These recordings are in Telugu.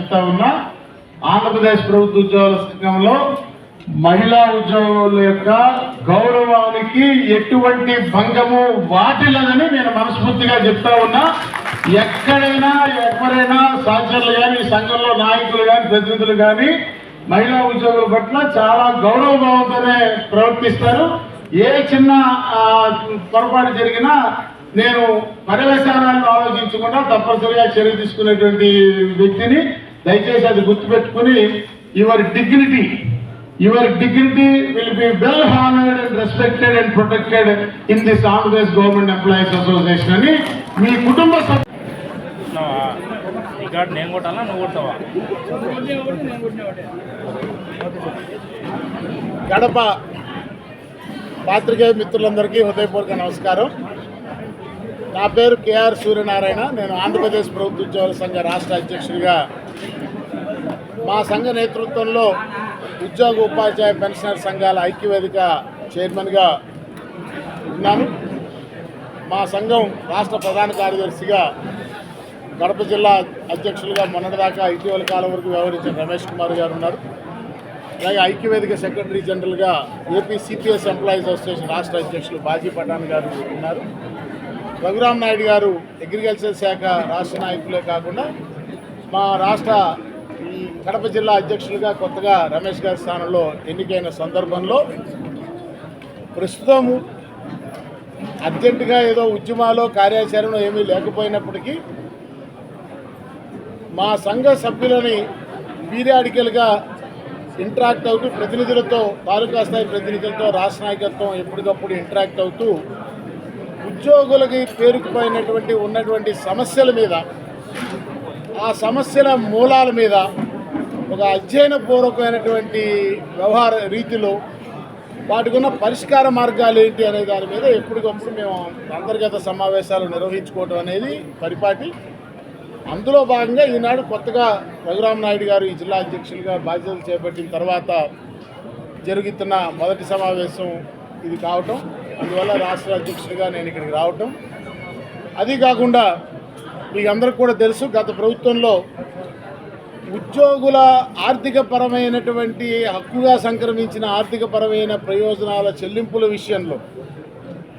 కూడా చెప్తా ఉన్నా ఆంధ్రప్రదేశ్ ప్రభుత్వ ఉద్యోగుల సంఘంలో మహిళా ఉద్యోగుల యొక్క గౌరవానికి ఎటువంటి భంగము వాటిల్లదని నేను మనస్ఫూర్తిగా చెప్తా ఉన్నా. ఎక్కడైనా ఎవరైనా సహచరులు కానీ సంఘంలో నాయకులు కానీ ప్రతినిధులు కానీ మహిళా ఉద్యోగుల పట్ల చాలా గౌరవభావంతోనే ప్రవర్తిస్తారు. ఏ చిన్న పొరపాటు జరిగినా నేను పర్యవసానాలను ఆలోచించకుండా తప్పనిసరిగా చర్య తీసుకునేటువంటి వ్యక్తిని దయచేసి అది గుర్తుపెట్టుకుని your dignity your dignity will be well honoured and respected and protected in this Andhra Pradesh government employees association అని మీ కుటుంబ నేను కొట్టాలా? నువ్వు కొట్టావా గడప పాత్రికేయ మిత్రులందరికీ హృదయపూర్వక నమస్కారం. నా పేరు కేఆర్ సూర్యనారాయణ. నేను ఆంధ్రప్రదేశ్ ప్రభుత్వ ఉద్యోగుల సంఘ రాష్ట్ర అధ్యక్షుడిగా మా సంఘ నేతృత్వంలో ఉద్యోగ ఉపాధ్యాయ పెన్షనర్ సంఘాల ఐక్యవేదిక చైర్మన్గా ఉన్నాను. మా సంఘం రాష్ట్ర ప్రధాన కార్యదర్శిగా కడప జిల్లా అధ్యక్షులుగా మొన్నటిదాకా ఇటీవల కాలం వరకు వ్యవహరించిన రమేష్ కుమార్ గారు ఉన్నారు. అలాగే ఐక్యవేదిక సెక్రటరీ జనరల్గా ఏపీ సిపిఎస్ ఎంప్లాయీస్ అసోసియేషన్ రాష్ట్ర అధ్యక్షులు బాజీ పఠాన్ గారు ఉన్నారు. రఘురామ్ నాయుడు గారు అగ్రికల్చర్ శాఖ రాష్ట్ర నాయకులే కాకుండా మా రాష్ట్ర కడప జిల్లా అధ్యక్షులుగా కొత్తగా రమేష్ గారి స్థానంలో ఎన్నికైన సందర్భంలో ప్రస్తుతము అర్జెంటుగా ఏదో ఉద్యమాలు కార్యాచరణ ఏమీ లేకపోయినప్పటికీ మా సంఘ సభ్యులని పీరియాడికల్గా ఇంటరాక్ట్ అవుతూ ప్రతినిధులతో తాలూకా స్థాయి ప్రతినిధులతో రాష్ట్ర నాయకత్వం ఎప్పటికప్పుడు ఇంటరాక్ట్ అవుతూ ఉద్యోగులకి పేరుకుపోయినటువంటి ఉన్నటువంటి సమస్యల మీద ఆ సమస్యల మూలాల మీద ఒక అధ్యయనపూర్వకమైనటువంటి వ్యవహార రీతిలో వాటికి ఉన్న పరిష్కార మార్గాలు ఏంటి అనే దాని మీద ఎప్పటికప్పుడు మేము అంతర్గత సమావేశాలు నిర్వహించుకోవడం అనేది పరిపాటి. అందులో భాగంగా ఈనాడు కొత్తగా రఘురామ్ నాయుడు గారు ఈ జిల్లా అధ్యక్షులుగా బాధ్యతలు చేపట్టిన తర్వాత జరుగుతున్న మొదటి సమావేశం ఇది కావటం. అందువల్ల రాష్ట్ర అధ్యక్షుడిగా నేను ఇక్కడికి రావటం. అది కాకుండా మీకు అందరికి కూడా తెలుసు గత ప్రభుత్వంలో ఉద్యోగుల ఆర్థిక పరమైనటువంటి హక్కుగా సంక్రమించిన ఆర్థిక పరమైన ప్రయోజనాల చెల్లింపుల విషయంలో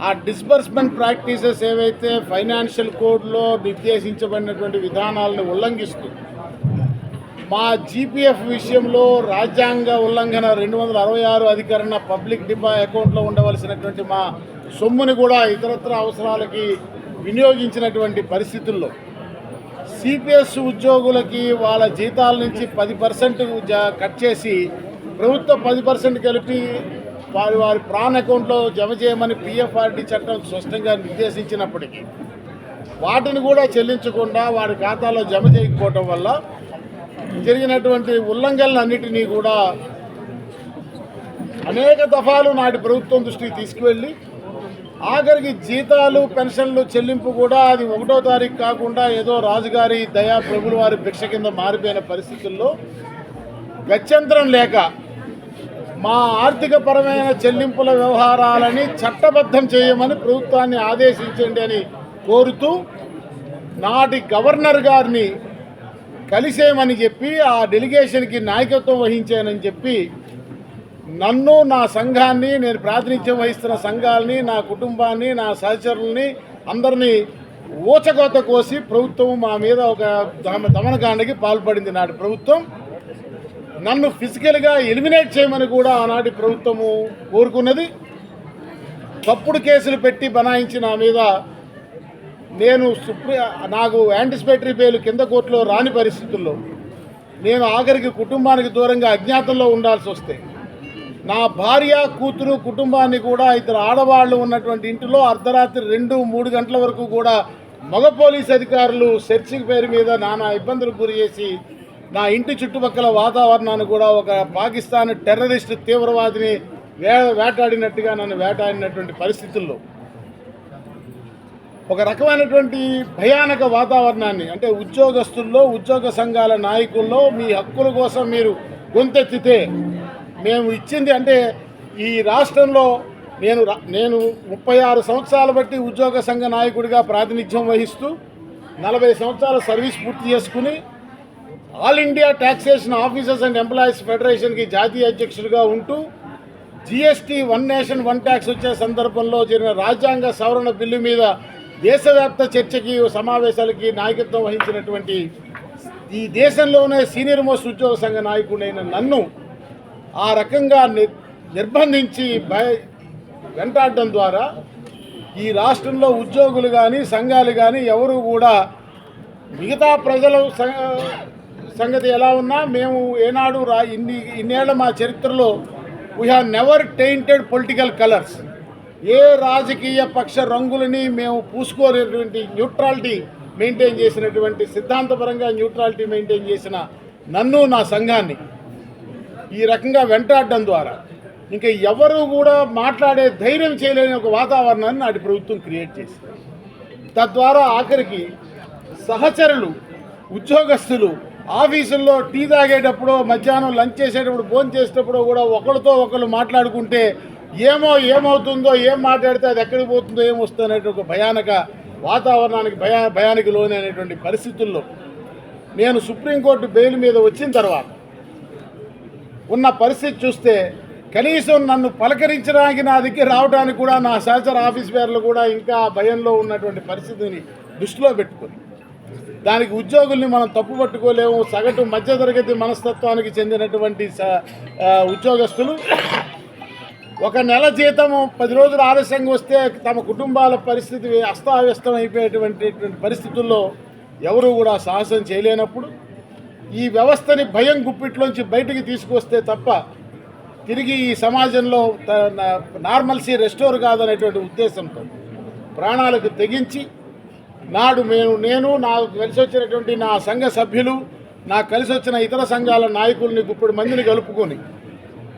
ఆ డిస్బర్స్మెంట్ ప్రాక్టీసెస్ ఏవైతే ఫైనాన్షియల్ కోడ్లో నిర్దేశించబడినటువంటి విధానాలను ఉల్లంఘిస్తూ మా జీపీఎఫ్ విషయంలో రాజ్యాంగ ఉల్లంఘన రెండు వందల అరవై ఆరు అధికరణ పబ్లిక్ డిపా అకౌంట్లో ఉండవలసినటువంటి మా సొమ్ముని కూడా ఇతరత్ర అవసరాలకి వినియోగించినటువంటి పరిస్థితుల్లో సిపిఎస్ ఉద్యోగులకి వాళ్ళ జీతాల నుంచి పది పర్సెంట్ కట్ చేసి ప్రభుత్వ పది పర్సెంట్ కలిపి వారి వారి ప్రాన్ అకౌంట్లో జమ చేయమని పిఎఫ్ఆర్డి చట్టం స్పష్టంగా నిర్దేశించినప్పటికీ వాటిని కూడా చెల్లించకుండా వారి ఖాతాలో జమ చేయకపోవటం వల్ల జరిగినటువంటి ఉల్లంఘనలన్నిటినీ కూడా అనేక దఫాలు నాటి ప్రభుత్వం దృష్టికి తీసుకువెళ్ళి ఆఖరికి జీతాలు పెన్షన్లు చెల్లింపు కూడా అది ఒకటో తారీఖు కాకుండా ఏదో రాజుగారి దయా ప్రభుల వారి భిక్ష కింద మారిపోయిన పరిస్థితుల్లో గత్యంతరం లేక మా ఆర్థిక పరమైన చెల్లింపుల వ్యవహారాలని చట్టబద్ధం చేయమని ప్రభుత్వాన్ని ఆదేశించండి అని కోరుతూ నాటి గవర్నర్ గారిని కలిసేయమని చెప్పి ఆ డెలిగేషన్కి నాయకత్వం వహించానని చెప్పి నన్ను నా సంఘాన్ని నేను ప్రాతినిధ్యం వహిస్తున్న సంఘాలని నా కుటుంబాన్ని నా సహచరుల్ని అందరినీ ఊచకోత కోసి ప్రభుత్వం మా మీద ఒక దమనకాండకి పాల్పడింది నాటి ప్రభుత్వం. నన్ను ఫిజికల్గా ఎలిమినేట్ చేయమని కూడా ఆనాటి ప్రభుత్వము కోరుకున్నది. తప్పుడు కేసులు పెట్టి బనాయించి నా మీద నేను సుప్రీ నాకు యాంటిసిపేటరీ బెయిల్ కింద కోర్టులో రాని పరిస్థితుల్లో నేను ఆఖరికి కుటుంబానికి దూరంగా అజ్ఞాతంలో ఉండాల్సి వస్తే నా భార్య కూతురు కుటుంబాన్ని కూడా ఇద్దరు ఆడవాళ్ళు ఉన్నటువంటి ఇంటిలో అర్ధరాత్రి రెండు మూడు గంటల వరకు కూడా మగ పోలీస్ అధికారులు సెర్చింగ్ పేరు మీద నానా ఇబ్బందులకు గురి చేసి నా ఇంటి చుట్టుపక్కల వాతావరణాన్ని కూడా ఒక పాకిస్తాన్ టెర్రరిస్ట్ తీవ్రవాదిని వే వేటాడినట్టుగా నన్ను వేటాడినటువంటి పరిస్థితుల్లో. ఒక రకమైనటువంటి భయానక వాతావరణాన్ని అంటే ఉద్యోగస్తుల్లో ఉద్యోగ సంఘాల నాయకుల్లో మీ హక్కుల కోసం మీరు గొంతెత్తితే మేము ఇచ్చింది అంటే ఈ రాష్ట్రంలో నేను రా- నేను ముప్పై ఆరు సంవత్సరాలు బట్టి ఉద్యోగ సంఘ నాయకుడిగా ప్రాతినిధ్యం వహిస్తూ నలభై సంవత్సరాల సర్వీస్ పూర్తి చేసుకుని all India taxation officers and employees ఫెడరేషన్కి జాతీయ అధ్యక్షుడిగా ఉంటూ GST one nation one tax వచ్చే సందర్భంలో జరిగిన రాజ్యాంగ సవరణ బిల్లు మీద దేశవ్యాప్త చర్చకి సమావేశాలకి నాయకత్వం వహించినటువంటి ఈ దేశంలోనే సీనియర్ మోస్ట్ ఉద్యోగ సంఘ నాయకుడైన నన్ను ఆ రకంగా ని- నిర్బంధించి భయ వెంటాడడం ద్వారా ఈ రాష్ట్రంలో ఉద్యోగులు కానీ సంఘాలు కానీ ఎవరు కూడా మిగతా ప్రజల సంగతి ఎలా ఉన్నా మేము ఏనాడు రా ఇన్ని ఇన్నేళ్ళ మా చరిత్రలో we have never tainted political colours ఏ రాజకీయ పక్ష రంగులని మేము పూసుకోలేటువంటి న్యూట్రాలిటీ మెయింటైన్ చేసినటువంటి సిద్ధాంతపరంగా న్యూట్రాలిటీ మెయింటైన్ చేసిన నన్ను నా సంఘాన్ని ఈ రకంగా వెంటాడడం ద్వారా. ఇంకా ఎవరు కూడా మాట్లాడే ధైర్యం చేయలేని ఒక వాతావరణాన్ని నాటి ప్రభుత్వం క్రియేట్ చేసింది. తద్వారా ఆఖరికి సహచరులు ఉద్యోగస్తులు ఆఫీసుల్లో టీ తాగేటప్పుడు మధ్యాహ్నం లంచ్ చేసేటప్పుడు భోజనం చేసేటప్పుడు కూడా ఒకరితో ఒకరు మాట్లాడుకుంటే ఏమో ఏమవుతుందో ఏం మాట్లాడితే అది ఎక్కడికి పోతుందో ఏమొస్తుందో అనేటువంటి ఒక భయానక వాతావరణానికి భయా భయానికి లోనైనటువంటి పరిస్థితుల్లో నేను సుప్రీంకోర్టు బెయిల్ మీద వచ్చిన తర్వాత ఉన్న పరిస్థితి చూస్తే కనీసం నన్ను పలకరించడానికి నా దగ్గర రావడానికి కూడా నా సహచర ఆఫీస్ పేర్లు కూడా ఇంకా భయంలో ఉన్నటువంటి పరిస్థితిని దృష్టిలో పెట్టుకొని. దానికి ఉద్యోగుల్ని మనం తప్పు పట్టుకోలేము సగటు మధ్యతరగతి మనస్తత్వానికి చెందినటువంటి స- ఉద్యోగస్తులు. ఒక నెల జీతము పది రోజులు ఆలస్యంగా వస్తే తమ కుటుంబాల పరిస్థితి అస్తావ్యస్తం అయిపోయేటువంటి పరిస్థితుల్లో ఎవరు కూడా సాహసం చేయలేనప్పుడు ఈ వ్యవస్థని భయం గుప్పిట్లోంచి బయటికి తీసుకొస్తే తప్ప తిరిగి ఈ సమాజంలో నార్మల్సీ రెస్టోర్ కాదనేటువంటి ఉద్దేశంతో ప్రాణాలకు తెగించి నాడు నేను నేను నాకు కలిసి వచ్చినటువంటి నా సంఘ సభ్యులు నాకు కలిసి వచ్చిన ఇతర సంఘాల నాయకుల్ని ఇప్పుడు మందిని కలుపుకొని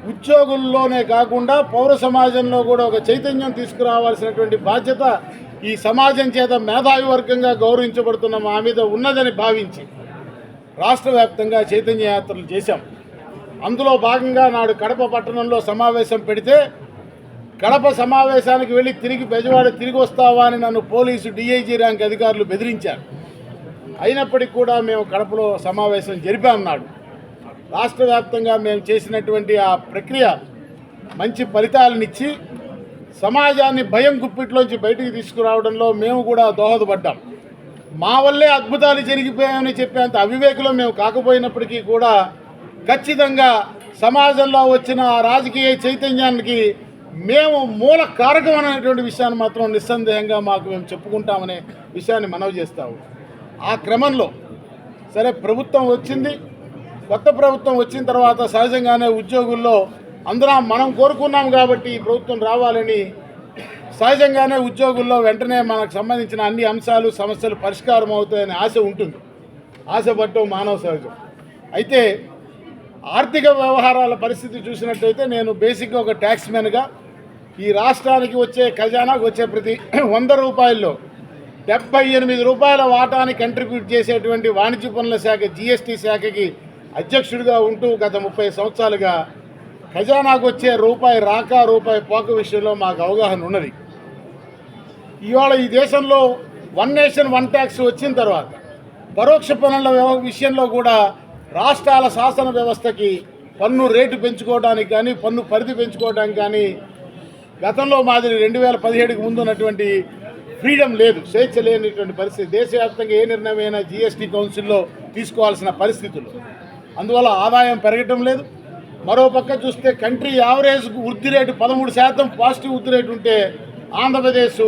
ఉద్యోగుల్లోనే కాకుండా పౌర సమాజంలో కూడా ఒక చైతన్యం తీసుకురావాల్సినటువంటి బాధ్యత ఈ సమాజం చేత మేధావి వర్గంగా గౌరవించబడుతున్న మా మీద ఉన్నదని భావించి రాష్ట్ర వ్యాప్తంగా చైతన్య యాత్రలు చేశాం. అందులో భాగంగా నాడు కడప పట్టణంలో సమావేశం పెడితే కడప సమావేశానికి వెళ్ళి తిరిగి బెజవాడ తిరిగి వస్తావా అని నన్ను పోలీసు డిఐజీ ర్యాంక్ అధికారులు బెదిరించారు. అయినప్పటికీ కూడా మేము కడపలో సమావేశం జరిపాం నాడు. రాష్ట్ర వ్యాప్తంగా మేము చేసినటువంటి ఆ ప్రక్రియ మంచి ఫలితాలనిచ్చి సమాజాన్ని భయం గుప్పిట్లోంచి బయటికి తీసుకురావడంలో మేము కూడా దోహదపడ్డాం. మా వల్లే అద్భుతాలు జరిగిపోయాయని చెప్పేంత అవివేకులం మేము కాకపోయినప్పటికీ కూడా ఖచ్చితంగా సమాజంలో వచ్చిన ఆ రాజకీయ చైతన్యానికి మేము మూల కారకం అనేటువంటి విషయాన్ని మాత్రం నిస్సందేహంగా మాకు మేము చెప్పుకుంటామనే విషయాన్ని మనవి చేస్తాము. ఆ క్రమంలో సరే ప్రభుత్వం వచ్చింది. కొత్త ప్రభుత్వం వచ్చిన తర్వాత సహజంగానే ఉద్యోగుల్లో అందరం మనం కోరుకున్నాం కాబట్టి ఈ ప్రభుత్వం రావాలని సహజంగానే ఉద్యోగుల్లో వెంటనే మనకు సంబంధించిన అన్ని అంశాలు సమస్యలు పరిష్కారం అవుతాయనే ఆశ ఉంటుంది. ఆశపడటం మానవ సహజం. అయితే ఆర్థిక వ్యవహారాల పరిస్థితి చూసినట్టయితే నేను బేసిక్గా ఒక ట్యాక్స్ మ్యాన్గా ఈ రాష్ట్రానికి వచ్చే ఖజానాకు వచ్చే ప్రతి వంద రూపాయల్లో డెబ్బై ఎనిమిది రూపాయల వాటాని కంట్రిబ్యూట్ చేసేటువంటి వాణిజ్య పనుల శాఖ జిఎస్టీ శాఖకి అధ్యక్షుడిగా ఉంటూ గత ముప్పై సంవత్సరాలుగా ఖజానాకు వచ్చే రూపాయి రాక రూపాయి పోక విషయంలో మాకు అవగాహన ఉన్నది. ఇవాళ ఈ దేశంలో వన్ నేషన్ వన్ ట్యాక్స్ వచ్చిన తర్వాత పరోక్ష పన్నుల విషయంలో కూడా రాష్ట్రాల శాసన వ్యవస్థకి పన్ను రేటు పెంచుకోవడానికి కానీ పన్ను పరిధి పెంచుకోవడానికి కానీ గతంలో మాదిరి రెండు వేల పదిహేడుకి ముందు ఉన్నటువంటి ఫ్రీడమ్ లేదు స్వేచ్ఛ లేనిటువంటి పరిస్థితి. దేశవ్యాప్తంగా ఏ నిర్ణయమైనా జిఎస్టీ కౌన్సిల్లో తీసుకోవాల్సిన పరిస్థితులు. అందువల్ల ఆదాయం పెరగటం లేదు. మరో పక్క చూస్తే కంట్రీ యావరేజ్ వృద్ధి రేటు పదమూడు శాతం పాజిటివ్ వృద్ధి రేటు ఉంటే ఆంధ్రప్రదేశ్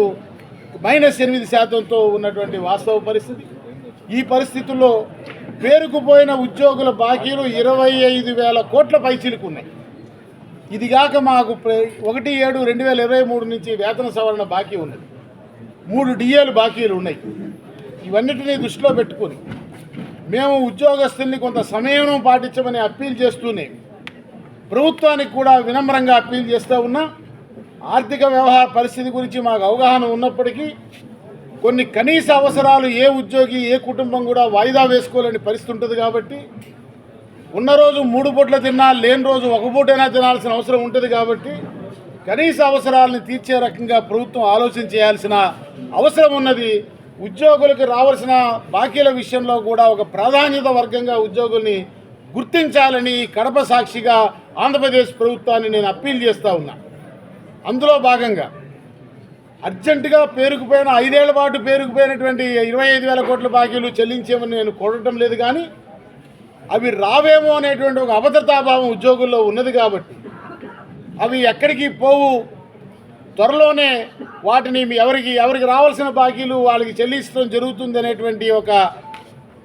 మైనస్ ఎనిమిది శాతంతో ఉన్నటువంటి వాస్తవ పరిస్థితి. ఈ పరిస్థితుల్లో పేరుకుపోయిన ఉద్యోగుల బాకీలు ఇరవై ఐదు వేల కోట్ల పైచీలకు ఉన్నాయి. ఇది కాక మాకు ఒకటి ఏడు రెండు వేల ఇరవై మూడు నుంచి వేతన సవరణ బాకీ ఉన్నది. మూడు డిఏలు బాకీలు ఉన్నాయి. ఇవన్నిటినీ దృష్టిలో పెట్టుకొని మేము ఉద్యోగస్తుల్ని కొంత సమయం పాటించమని అప్పీల్ చేస్తూనే ప్రభుత్వానికి కూడా వినమ్రంగా అప్పీల్ చేస్తూ ఉన్నా ఆర్థిక వ్యవహార పరిస్థితి గురించి మాకు అవగాహన ఉన్నప్పటికీ కొన్ని కనీస అవసరాలు ఏ ఉద్యోగి ఏ కుటుంబం కూడా వాయిదా వేసుకోలేని పరిస్థితి ఉంటుంది కాబట్టి ఉన్న రోజు మూడు పూట్ల తిన్నా లేని రోజు ఒక పూటైనా తినాల్సిన అవసరం ఉంటుంది కాబట్టి కనీస అవసరాలను తీర్చే రకంగా ప్రభుత్వం ఆలోచన చేయాల్సిన అవసరం ఉన్నది. ఉద్యోగులకు రావాల్సిన బాకీల విషయంలో కూడా ఒక ప్రాధాన్యత వర్గంగా ఉద్యోగుల్ని గుర్తించాలని కడప సాక్షిగా ఆంధ్రప్రదేశ్ ప్రభుత్వాన్ని నేను అప్పీల్ చేస్తూ ఉన్నాను అందులో భాగంగా అర్జెంటుగా పేరుకుపోయిన ఐదేళ్ళ పాటు పేరుకుపోయినటువంటి ఇరవై ఐదు వేల కోట్ల బాకీలు చెల్లించేమని నేను కోరటం లేదు కానీ అవి రావేమో అనేటువంటి ఒక అభద్రతాభావం ఉద్యోగుల్లో ఉన్నది కాబట్టి అవి ఎక్కడికి పోవు త్వరలోనే వాటిని మీ ఎవరికి ఎవరికి రావాల్సిన బాకీలు వాళ్ళకి చెల్లించడం జరుగుతుంది అనేటువంటి ఒక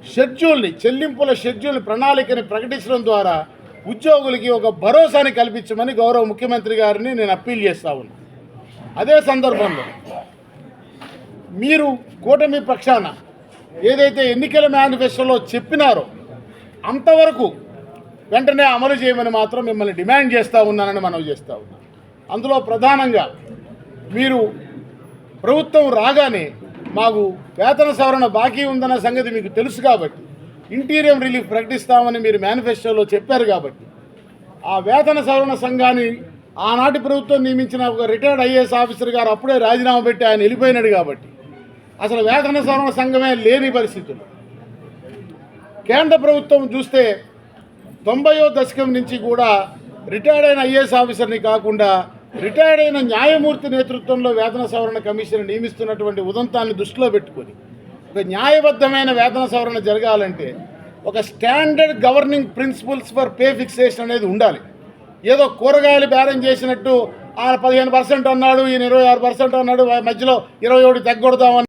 షెడ్యూల్ని చెల్లింపుల షెడ్యూల్ ప్రణాళికని ప్రకటించడం ద్వారా ఉద్యోగులకి ఒక భరోసాని కల్పించమని గౌరవ ముఖ్యమంత్రి గారిని నేను అప్పీల్ చేస్తా ఉన్నా. అదే సందర్భంలో మీరు కూటమి పక్షాన ఏదైతే ఎన్నికల మేనిఫెస్టోలో చెప్పినారో అంతవరకు వెంటనే అమలు చేయమని మాత్రం మిమ్మల్ని డిమాండ్ చేస్తూ ఉన్నానని మనవి చేస్తూ ఉన్నాం. అందులో ప్రధానంగా మీరు ప్రభుత్వం రాగానే మాకు వేతన సవరణ బాకీ ఉందన్న సంగతి మీకు తెలుసు కాబట్టి ఇంటీరియం రిలీఫ్ ప్రకటిస్తామని మీరు మేనిఫెస్టోలో చెప్పారు కాబట్టి ఆ వేతన సవరణ సంఘాన్ని ఆనాటి ప్రభుత్వం నియమించిన ఒక రిటైర్డ్ ఐఏఎస్ ఆఫీసర్ గారు అప్పుడే రాజీనామా పెట్టి ఆయన వెళ్ళిపోయినాడు కాబట్టి అసలు వేతన సవరణ సంఘమే లేని పరిస్థితులు. కేంద్ర ప్రభుత్వం చూస్తే తొంభయో దశకం నుంచి కూడా రిటైర్డ్ అయిన ఐఏఎస్ ఆఫీసర్ని కాకుండా రిటైర్డ్ అయిన న్యాయమూర్తి నేతృత్వంలో వేతన సవరణ కమిషన్ నియమిస్తున్నటువంటి ఉదంతాన్ని దృష్టిలో పెట్టుకొని ఒక న్యాయబద్ధమైన వేతన సవరణ జరగాలంటే ఒక standard governing principles for pay fixation అనేది ఉండాలి. ఏదో కూరగాయలు బేరం చేసినట్టు ఆయన పదిహేను పర్సెంట్ అన్నాడు ఈయన ఇరవై ఆరు పర్సెంట్ అన్నాడు మధ్యలో ఇరవై ఒకటి తగ్గొడదామని